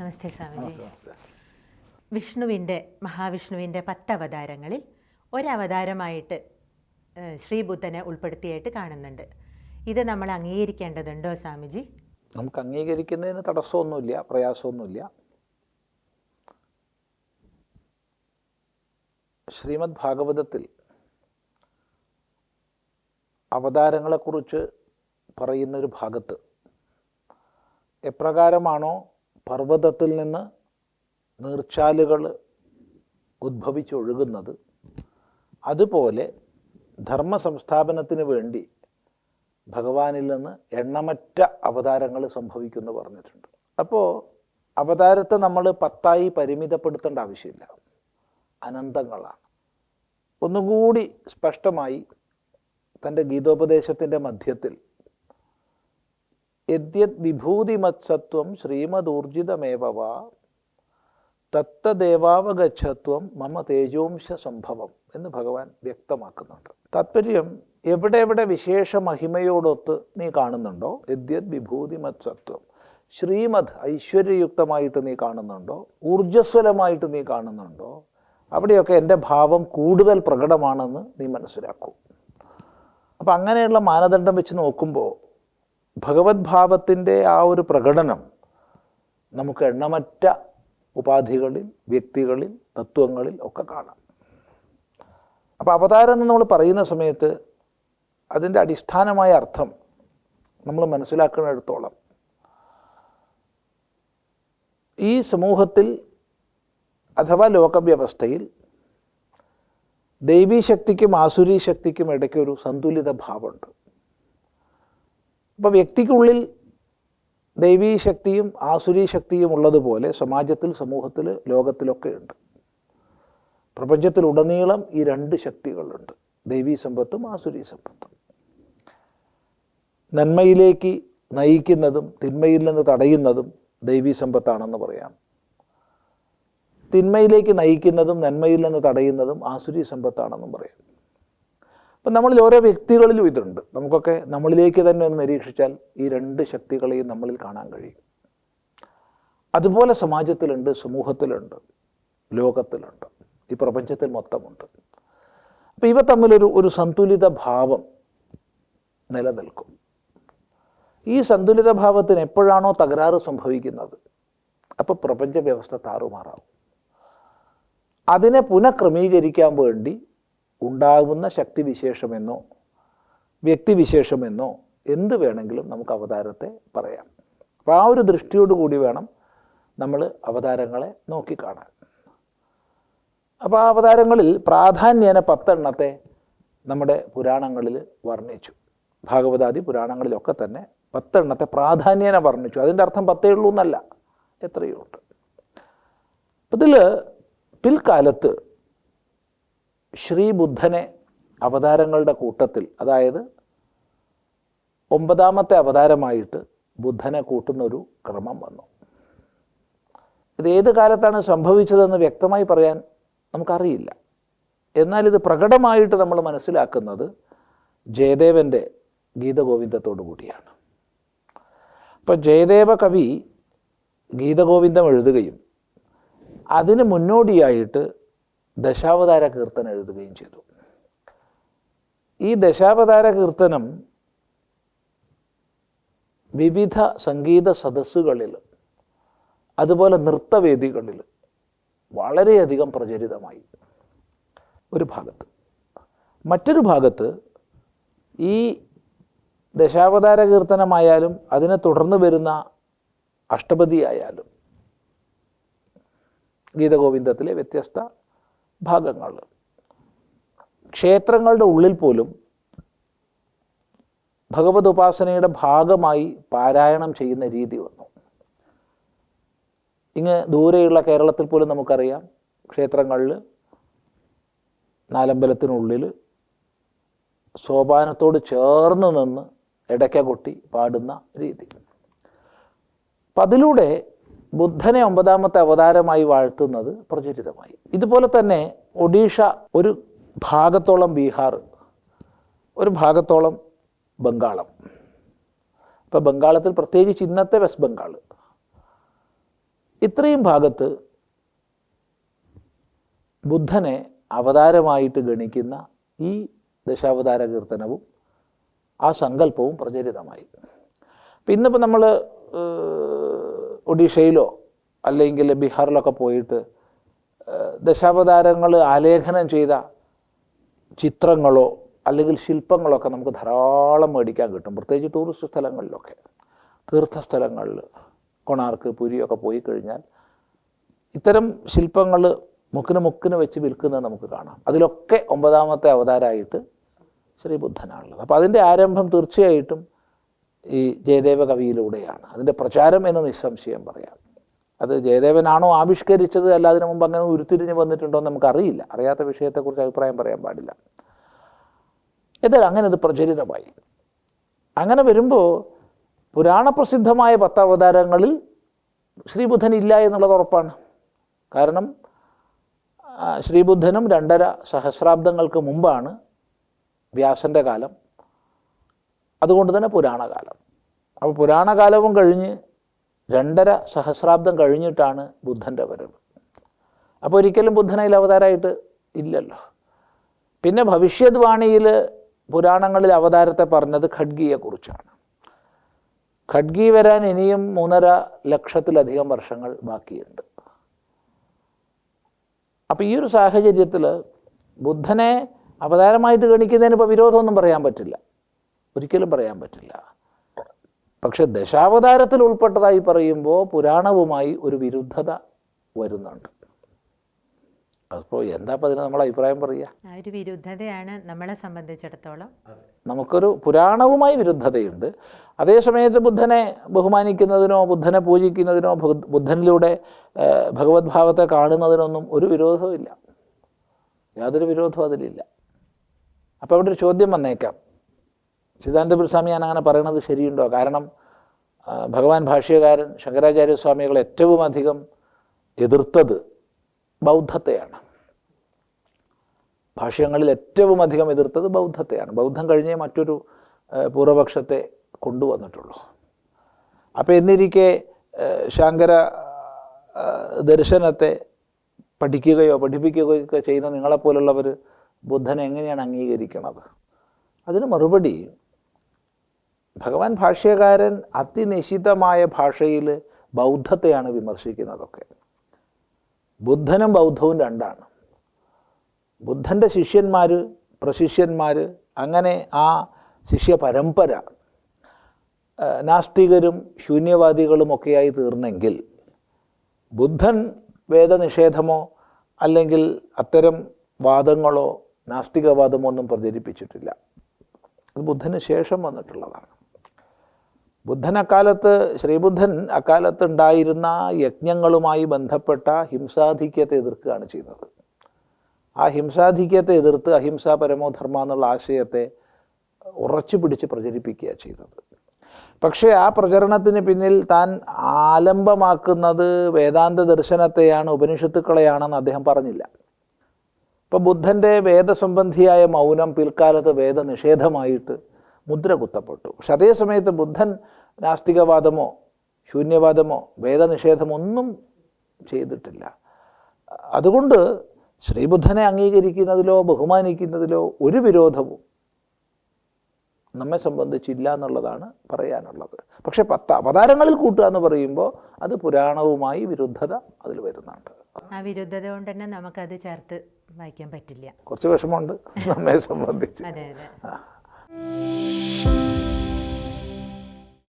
നമസ്തേ സ്വാമിജി. വിഷ്ണുവിന്റെ മഹാവിഷ്ണുവിന്റെ പത്ത് അവതാരങ്ങളിൽ ഒരവതാരമായിട്ട് ശ്രീബുദ്ധനെ ഉൾപ്പെടുത്തിയായിട്ട് കാണുന്നുണ്ട്. ഇത് നമ്മൾ അംഗീകരിക്കേണ്ടതുണ്ടോ സ്വാമിജി? നമുക്ക് അംഗീകരിക്കുന്നതിന് തടസ്സമൊന്നുമില്ല പ്രയാസമൊന്നുമില്ല. ശ്രീമദ് ഭാഗവതത്തിൽ അവതാരങ്ങളെക്കുറിച്ച് പറയുന്നൊരു ഭാഗത്ത് എപ്രകാരമാണോ പർവതത്തിൽ നിന്ന് നീർച്ചാലുകൾ ഉദ്ഭവിച്ചൊഴുകുന്നത് അതുപോലെ ധർമ്മ സംസ്ഥാപനത്തിന് വേണ്ടി ഭഗവാനിൽ നിന്ന് എണ്ണമറ്റ അവതാരങ്ങൾ സംഭവിക്കുമെന്ന് പറഞ്ഞിട്ടുണ്ട്. അപ്പോൾ അവതാരത്തെ നമ്മൾ പത്തായി പരിമിതപ്പെടുത്തേണ്ട ആവശ്യമില്ല. അനന്തങ്ങളാണ്. ഒന്നുകൂടി സ്പഷ്ടമായി തന്റെ ഗീതോപദേശത്തിന്റെ മധ്യത്തിൽ യദ്യത് വിഭൂതിമത്സത്വം ശ്രീമദൂർജിതമേവ തത്തദേവാവഗച്ഛത്വം മമ തേജോംശ സംഭവം എന്ന് ഭഗവാൻ വ്യക്തമാക്കുന്നുണ്ട്. താത്പര്യം എവിടെ എവിടെ വിശേഷ മഹിമയോടൊത്ത് നീ കാണുന്നുണ്ടോ? യദ്യത് വിഭൂതിമത്സത്വം. ശ്രീമദ് ഐശ്വര്യയുക്തമായിട്ട് നീ കാണുന്നുണ്ടോ? ഊർജസ്വലമായിട്ട് നീ കാണുന്നുണ്ടോ? അവിടെയൊക്കെ എന്റെ ഭാവം കൂടുതൽ പ്രകടമാണെന്ന് നീ മനസ്സിലാക്കൂ. അപ്പം അങ്ങനെയുള്ള മാനദണ്ഡം വെച്ച് നോക്കുമ്പോൾ ഭഗവത് ഭാവത്തിന്റെ ആ ഒരു പ്രകടനം നമുക്ക് എണ്ണമറ്റ ഉപാധികളിൽ വ്യക്തികളിൽ തത്വങ്ങളിൽ ഒക്കെ കാണാം. അപ്പോൾ അവതാരം എന്ന് നമ്മൾ പറയുന്ന സമയത്ത് അതിന്റെ അടിസ്ഥാനമായ അർത്ഥം നമ്മൾ മനസ്സിലാക്കുന്നിടത്തോളം ഈ സമൂഹത്തിൽ അഥവാ ലോകവ്യവസ്ഥയിൽ ദൈവീശക്തിക്കും ആസുരീ ശക്തിക്കും ഇടയ്ക്ക് ഒരു സന്തുലിത ഭാവമുണ്ട്. അപ്പോൾ വ്യക്തിക്കുള്ളിൽ ദൈവീ ശക്തിയും ആസുരീ ശക്തിയും ഉള്ളതുപോലെ സമാജത്തിൽ സമൂഹത്തിൽ ലോകത്തിലൊക്കെ ഉണ്ട്. പ്രപഞ്ചത്തിലുടനീളം ഈ രണ്ട് ശക്തികളുണ്ട്. ദൈവീ സമ്പത്തും ആസുരീ സമ്പത്തും. നന്മയിലേക്ക് നയിക്കുന്നതും തിന്മയിൽ നിന്ന് തടയുന്നതും ദൈവീ സമ്പത്താണെന്ന് പറയാം. തിന്മയിലേക്ക് നയിക്കുന്നതും നന്മയിൽ നിന്ന് തടയുന്നതും ആസുരി സമ്പത്താണെന്നും പറയാം. അപ്പം നമ്മളിൽ ഓരോ വ്യക്തികളിലും ഇതുണ്ട്. നമുക്കൊക്കെ നമ്മളിലേക്ക് തന്നെ ഒന്ന് നിരീക്ഷിച്ചാൽ ഈ രണ്ട് ശക്തികളെയും നമ്മളിൽ കാണാൻ കഴിയും. അതുപോലെ സമാജത്തിലുണ്ട് സമൂഹത്തിലുണ്ട് ലോകത്തിലുണ്ട്. ഈ പ്രപഞ്ചത്തിൽ മൊത്തമുണ്ട്. അപ്പം ഇവ തമ്മിലൊരു ഒരു സന്തുലിത ഭാവം നിലനിൽക്കും. ഈ സന്തുലിത ഭാവത്തിന് എപ്പോഴാണോ തകരാറ് സംഭവിക്കുന്നത് അപ്പോൾ പ്രപഞ്ച വ്യവസ്ഥ താറുമാറാവും. അതിനെ പുനഃക്രമീകരിക്കാൻ വേണ്ടി ഉണ്ടാകുന്ന ശക്തിവിശേഷമെന്നോ വ്യക്തിവിശേഷമെന്നോ എന്ത് വേണമെങ്കിലും നമുക്ക് അവതാരത്തെ പറയാം. അപ്പോൾ ആ ഒരു ദൃഷ്ടിയോടുകൂടി വേണം നമ്മൾ അവതാരങ്ങളെ നോക്കിക്കാണാൻ. അപ്പോൾ ആ അവതാരങ്ങളിൽ പ്രാധാന്യേന പത്തെണ്ണത്തെ നമ്മുടെ പുരാണങ്ങളിൽ വർണിച്ചു. ഭാഗവതാദി പുരാണങ്ങളിലൊക്കെ തന്നെ പത്തെണ്ണത്തെ പ്രാധാന്യേന വർണിച്ചു. അതിന്റെ അർത്ഥം പത്തേ ഉള്ളൂ എന്നല്ല എത്രയോ ഉണ്ട്. ഇതിൽ പിൽക്കാലത്ത് ശ്രീബുദ്ധനെ അവതാരങ്ങളുടെ കൂട്ടത്തിൽ അതായത് ഒമ്പതാമത്തെ അവതാരമായിട്ട് ബുദ്ധനെ കൂട്ടുന്നൊരു ക്രമം വന്നു. ഇത് ഏത് കാലത്താണ് സംഭവിച്ചതെന്ന് വ്യക്തമായി പറയാൻ നമുക്കറിയില്ല. എന്നാൽ ഇത് പ്രകടമായിട്ട് നമ്മൾ മനസ്സിലാക്കുന്നത് ജയദേവന്റെ ഗീതഗോവിന്ദത്തോടു കൂടിയാണ്. അപ്പോൾ ജയദേവ കവി ഗീതഗോവിന്ദം എഴുതുകയും അതിന് മുന്നോടിയായിട്ട് ദശാവതാര കീർത്തനം എഴുതുകയും ചെയ്തു. ഈ ദശാവതാര കീർത്തനം വിവിധ സംഗീത സദസ്സുകളിൽ അതുപോലെ നൃത്തവേദികളിൽ വളരെയധികം പ്രചരിതമായി ഒരു ഭാഗത്ത്. മറ്റൊരു ഭാഗത്ത് ഈ ദശാവതാര കീർത്തനമായാലും അതിനെ തുടർന്ന് വരുന്ന അഷ്ടപതിയായാലും ഗീതഗോവിന്ദത്തിലെ വ്യത്യസ്ത ഭാഗങ്ങൾ. ക്ഷേത്രങ്ങളുടെ ഉള്ളിൽ പോലും ഭഗവത് ഉപാസനയുടെ ഭാഗമായി പാരായണം ചെയ്യുന്ന രീതി വന്നു. ഇങ്ങ് ദൂരെയുള്ള കേരളത്തിൽ പോലും നമുക്കറിയാം ക്ഷേത്രങ്ങളിൽ നാലമ്പലത്തിനുള്ളിൽ സോപാനത്തോട് ചേർന്ന് നിന്ന് ഇടയ്ക്ക കൊട്ടി പാടുന്ന രീതി. അപ്പം അതിലൂടെ ബുദ്ധനെ ഒമ്പതാമത്തെ അവതാരമായി വാഴ്ത്തുന്നത് പ്രചരിതമായി. ഇതുപോലെ തന്നെ ഒഡീഷ ഒരു ഭാഗത്തോളം ബീഹാർ ഒരു ഭാഗത്തോളം ബംഗാളം. ഇപ്പോൾ ബംഗാളത്തിൽ പ്രത്യേകിച്ച് ഇന്നത്തെ വെസ്റ്റ് ബംഗാൾ. ഇത്രയും ഭാഗത്ത് ബുദ്ധനെ അവതാരമായിട്ട് ഗണിക്കുന്ന ഈ ദശാവതാര കീർത്തനവും ആ സങ്കല്പവും പ്രചരിതമായി. ഇന്നിപ്പോൾ നമ്മൾ ഒഡീഷയിലോ അല്ലെങ്കിൽ ബീഹാറിലൊക്കെ പോയിട്ട് ദശാവതാരങ്ങൾ ആലേഖനം ചെയ്ത ചിത്രങ്ങളോ അല്ലെങ്കിൽ ശില്പങ്ങളൊക്കെ നമുക്ക് ധാരാളം മേടിക്കാൻ കിട്ടും. പ്രത്യേകിച്ച് ടൂറിസ്റ്റ് സ്ഥലങ്ങളിലൊക്കെ. തീർത്ഥസ്ഥലങ്ങളിൽ കൊണാർക്ക് പുരിയൊക്കെ പോയി കഴിഞ്ഞാൽ ഇത്തരം ശില്പങ്ങൾ മുക്കിന് മുക്കിന് വെച്ച് വിൽക്കുന്നത് നമുക്ക് കാണാം. അതിലൊക്കെ ഒമ്പതാമത്തെ അവതാരമായിട്ട് ശ്രീബുദ്ധനാണുള്ളത്. അപ്പോൾ അതിന്റെ ആരംഭം തീർച്ചയായിട്ടും ഈ ജയദേവ കവിയിലൂടെയാണ്. അതിന്റെ പ്രചാരം എന്ന് നിസ്സംശയം പറയാം. അത് ജയദേവനാണോ ആവിഷ്കരിച്ചത്? അല്ല അതിനു മുമ്പ് അങ്ങനെ ഉരുത്തിരിഞ്ഞ് വന്നിട്ടുണ്ടോ എന്ന് നമുക്കറിയില്ല. അറിയാത്ത വിഷയത്തെക്കുറിച്ച് അഭിപ്രായം പറയാൻ പാടില്ല. എന്തായാലും അങ്ങനെ അത് പ്രചരിതമായി. അങ്ങനെ വരുമ്പോൾ പുരാണപ്രസിദ്ധമായ പത്താവതാരങ്ങളിൽ ശ്രീബുദ്ധൻ ഇല്ല എന്നുള്ളത് ഉറപ്പാണ്. കാരണം ശ്രീബുദ്ധനും രണ്ടര സഹസ്രാബ്ദങ്ങൾക്ക് മുമ്പാണ് വ്യാസന്റെ കാലം. അതുകൊണ്ട് തന്നെ പുരാണകാലം. അപ്പോൾ പുരാണകാലവും കഴിഞ്ഞ് രണ്ടര സഹസ്രാബ്ദം കഴിഞ്ഞിട്ടാണ് ബുദ്ധന്റെ വരവ്. അപ്പോൾ ഒരിക്കലും ബുദ്ധനയിൽ അവതാരമായിട്ട് ഇല്ലല്ലോ. പിന്നെ ഭവിഷ്യത് വാണിയിൽ പുരാണങ്ങളിൽ അവതാരത്തെ പറഞ്ഞത് ഖഡ്ഗിയെക്കുറിച്ചാണ്. ഖഡ്ഗി വരാൻ ഇനിയും മൂന്നര ലക്ഷത്തിലധികം വർഷങ്ങൾ ബാക്കിയുണ്ട്. അപ്പോൾ ഈ ഒരു സാഹചര്യത്തിൽ ബുദ്ധനെ അവതാരമായിട്ട് ഗണിക്കുന്നതിന് ഇപ്പോൾ വിരോധമൊന്നും പറയാൻ പറ്റില്ല. ഒരിക്കലും പറയാൻ പറ്റില്ല. പക്ഷെ ദശാവതാരത്തിൽ ഉൾപ്പെട്ടതായി പറയുമ്പോൾ പുരാണവുമായി ഒരു വിരുദ്ധത വരുന്നുണ്ട്. അപ്പോൾ എന്താ അതിന് നമ്മൾ അഭിപ്രായം പറയുക ആ ഒരു വിരുദ്ധതയാണ് നമ്മളെ സംബന്ധിച്ചിടത്തോളം. നമുക്കൊരു പുരാണവുമായി വിരുദ്ധതയുണ്ട്. അതേസമയത്ത് ബുദ്ധനെ ബഹുമാനിക്കുന്നതിനോ ബുദ്ധനെ പൂജിക്കുന്നതിനോ ബുദ്ധനിലൂടെ ഭഗവത്ഭാവത്തെ ഭഗവത് ഭാവത്തെ കാണുന്നതിനൊന്നും ഒരു വിരോധവും ഇല്ല യാതൊരു വിരോധവും അതിലില്ല. അപ്പോൾ അവിടെ ഒരു ചോദ്യം വന്നേക്കാം. സിദ്ധാന്തപുര സ്വാമി ഞാൻ അങ്ങനെ പറയണത് ശരിയുണ്ടോ? കാരണം ഭഗവാൻ ഭാഷ്യകാരൻ ശങ്കരാചാര്യസ്വാമികൾ ഏറ്റവും അധികം എതിർത്തത് ബൗദ്ധത്തെയാണ്. ഭാഷ്യങ്ങളിൽ ഏറ്റവും അധികം എതിർത്തത് ബൗദ്ധത്തെയാണ്. ബൗദ്ധം കഴിഞ്ഞേ മറ്റൊരു പൂർവപക്ഷത്തെ കൊണ്ടുവന്നിട്ടുള്ളൂ. അപ്പോൾ എന്നിരിക്കെ ശങ്കര ദർശനത്തെ പഠിക്കുകയോ പഠിപ്പിക്കുകയോ ഒക്കെ ചെയ്യുന്ന നിങ്ങളെപ്പോലുള്ളവർ ബുദ്ധനെ എങ്ങനെയാണ് അംഗീകരിക്കുന്നത് അതിന് മറുപടി ഭഗവാൻ ഭാഷ്യകാരൻ അതിനിശിതമായ ഭാഷയിൽ ബൗദ്ധത്തെയാണ് വിമർശിക്കുന്നതൊക്കെ. ബുദ്ധനും ബൗദ്ധവും രണ്ടാണ്. ബുദ്ധന്റെ ശിഷ്യന്മാർ പ്രശിഷ്യന്മാർ അങ്ങനെ ആ ശിഷ്യ പരമ്പര നാസ്തികരും ശൂന്യവാദികളുമൊക്കെയായി തീർന്നെങ്കിൽ ബുദ്ധൻ വേദനിഷേധമോ അല്ലെങ്കിൽ അത്തരം വാദങ്ങളോ നാസ്തികവാദമോ ഒന്നും പ്രചരിപ്പിച്ചിട്ടില്ല. അത് ബുദ്ധന് ശേഷം വന്നിട്ടുള്ളതാണ്. ബുദ്ധൻ അക്കാലത്ത് ശ്രീബുദ്ധൻ അക്കാലത്തുണ്ടായിരുന്ന യജ്ഞങ്ങളുമായി ബന്ധപ്പെട്ട ഹിംസാധിക്യത്തെ എതിർക്കുകയാണ് ചെയ്യുന്നത് ആ ഹിംസാധിക്യത്തെ എതിർത്ത് അഹിംസ പരമോധർമ്മ എന്നുള്ള ആശയത്തെ ഉറച്ചു പിടിച്ച് പ്രചരിപ്പിക്കുക ചെയ്തത്. പക്ഷേ ആ പ്രചരണത്തിന് പിന്നിൽ താൻ ആലംബമാക്കുന്നത് വേദാന്ത ദർശനത്തെയാണ് ഉപനിഷത്തുക്കളെയാണെന്ന് അദ്ദേഹം പറഞ്ഞില്ല. ഇപ്പം ബുദ്ധന്റെ വേദസംബന്ധിയായ മൗനം പിൽക്കാലത്ത് വേദനിഷേധമായിട്ട് മുദ്ര കുത്തപ്പെട്ടു. പക്ഷെ അതേ സമയത്ത് ബുദ്ധൻ നാസ്തികവാദമോ ശൂന്യവാദമോ വേദനിഷേധമോ ഒന്നും ചെയ്തിട്ടില്ല. അതുകൊണ്ട് ശ്രീബുദ്ധനെ അംഗീകരിക്കുന്നതിലോ ബഹുമാനിക്കുന്നതിലോ ഒരു വിരോധവും നമ്മെ സംബന്ധിച്ചില്ല എന്നുള്ളതാണ് പറയാനുള്ളത്. പക്ഷെ പത്ത് അവതാരങ്ങളിൽ കൂട്ടുക എന്ന് പറയുമ്പോൾ അത് പുരാണവുമായി വിരുദ്ധത അതിൽ വരുന്നുണ്ട്. ആ വിരുദ്ധത കൊണ്ട് തന്നെ നമുക്കത് ചേർത്ത് വായിക്കാൻ പറ്റില്ല. കുറച്ച് വിഷമമുണ്ട് നമ്മെ സംബന്ധിച്ച്. അതെ അതെ. Música